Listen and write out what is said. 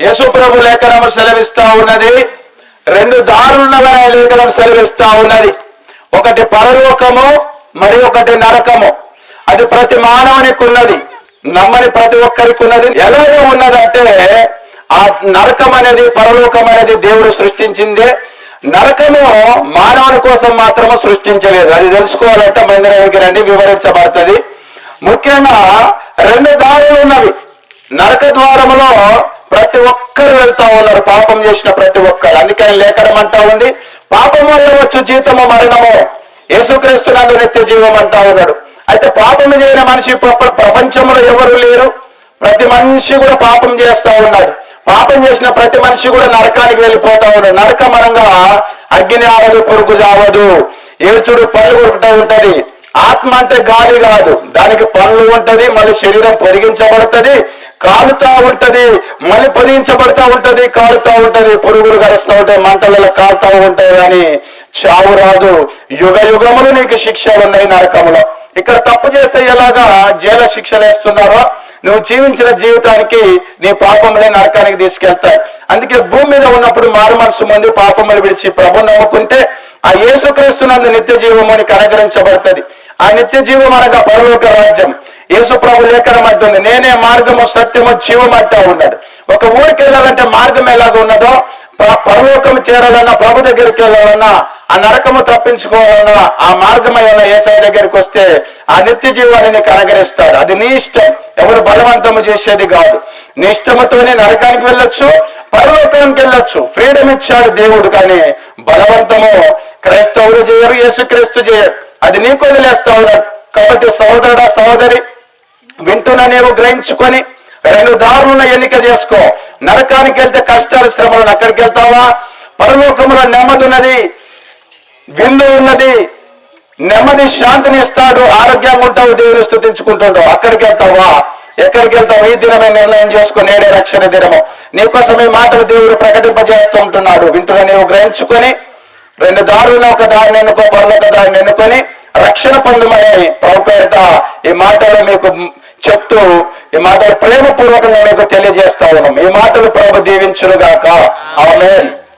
యేసుప్రభు లేఖనం లేఖనము సెలవిస్తా ఉన్నది. రెండు దారులున్నవనే లేఖనం సెలవిస్తా ఉన్నది. ఒకటి పరలోకము మరి ఒకటి నరకము. అది ప్రతి మానవునికి ఉన్నది. నమ్మని ప్రతి ఒక్కరికి ఉన్నది. ఎలాగే ఉన్నదంటే ఆ నరకం అనేది పరలోకం అనేది దేవుడు సృష్టించిందే. నరకము మానవుని కోసం మాత్రము సృష్టించలేదు. అది తెలుసుకోవాలంటే మందిరానికి రండి వివరించబడుతుంది. ముఖ్యంగా రెండు దారులు ఉన్నవి. నరక ద్వారములో ప్రతి ఒక్కరు వెళ్తా ఉన్నారు పాపం చేసిన ప్రతి ఒక్కరు. అందుకని లేఖనం అంటా ఉంది పాపం వల్ల వచ్చు జీతము మరణము. యేసుక్రీస్తు నందు నిత్య జీవం అంటా ఉన్నాడు. అయితే పాపం చేయని మనిషి ప్ర- ప్రపంచంలో ఎవరు లేరు? ప్రతి మనిషి కూడా పాపం చేస్తా ఉన్నాడు. పాపం చేసిన ప్రతి మనిషి కూడా నరకానికి వెళ్ళిపోతా ఉన్నాడు. నరకం అనగా అగ్ని ఆవదు పురుగు చావదు ఏడ్చుడు పళ్ళు కొరుకుతూ ఉంటది. ఆత్మ అంటే గాలి కాదు. దానికి పనులు ఉంటది మళ్ళీ శరీరం పొరిగించబడుతుంది కాలుతా ఉంటది మలి పొదిగించబడతా ఉంటది కాలుతా ఉంటది పురుగులు కరుస్తూ ఉంటాయి మంటలలో కాలుతా ఉంటాయి కానీ చావు రాదు. యుగ యుగములు నీకు శిక్షలు ఉన్నాయి నరకములో. ఇక్కడ తప్పు చేస్తే ఎలాగా జైల శిక్షలు వేస్తున్నారో నువ్వు జీవించిన జీవితానికి నీ పాపములే నరకానికి తీసుకెళ్తాయి. అందుకే భూమి మీద ఉన్నప్పుడు మారు మనసు మంది పాపములు విడిచి ప్రభు నవ్వుకుంటే ఆ యేసుక్రీస్తు నందు నిత్య జీవము అని కనగరించబడుతుంది ఆ నిత్య జీవం అనగా పరలోక రాజ్యం. యేసు ప్రభు లేఖనం అంటుంది నేనే మార్గము సత్యము జీవం అంటా ఉన్నాడు. ఒక ఊరికి వెళ్ళాలంటే మార్గం ఎలాగ ఉన్నదో పరలోకం చేరాలన్నా ప్రభు దగ్గరికి వెళ్ళాలన్నా ఆ నరకము తప్పించుకోవాలన్నా ఆ మార్గమై ఉన్న ఏసఐ దగ్గరికి వస్తే ఆ నిత్య జీవాన్ని నీకు అనుగరిస్తాడు అది నీ ఇష్టం. ఎవరు బలవంతము చేసేది కాదు. నీ ఇష్టముతోనే నరకానికి వెళ్ళొచ్చు పరలోకానికి వెళ్ళొచ్చు. ఫ్రీడమ్ ఇచ్చాడు దేవుడు కానీ బలవంతము క్రైస్తవులు చేయరు యేసుక్రీస్తు చేయరు. అది నీకు వదిలేస్తా ఉన్నాడు. కాబట్టి సహోదరుడా సహోదరి వింటున్న నీవు గ్రహించుకొని రెండు దారులను ఎన్నిక చేసుకో. నరకానికి వెళ్తే కష్టాలు శ్రమలను అక్కడికి వెళ్తావా? పరలోకంలో నెమ్మది ఉన్నది విందు ఉన్నది నెమ్మది శాంతిని ఇస్తాడు ఆరోగ్యంగా ఉంటావు దేవుని స్థుతించుకుంటుంటావు అక్కడికి వెళ్తావా? ఎక్కడికి వెళ్తావు? ఈ దినమే నిర్ణయం చేసుకో నేడే రక్షణ దినము. నీకోసం ఈ మాటలు దేవుడు ప్రకటింపజేస్తూ ఉంటున్నాడు. వింటున్న నీవు గ్రహించుకొని రెండు దారులను ఒక దారిని ఎన్నుకో పనులకు దారిని ఎన్నుకొని రక్షణ పొందమని ప్రభు పేరిట ఈ మాటలు మీకు చెప్తూ ఈ మాటలు ప్రేమపూర్వకంగా మీకు తెలియజేస్తా ఉన్నాం. ఈ మాటలు ప్రభు దీవించునుగాక. ఆమెన్.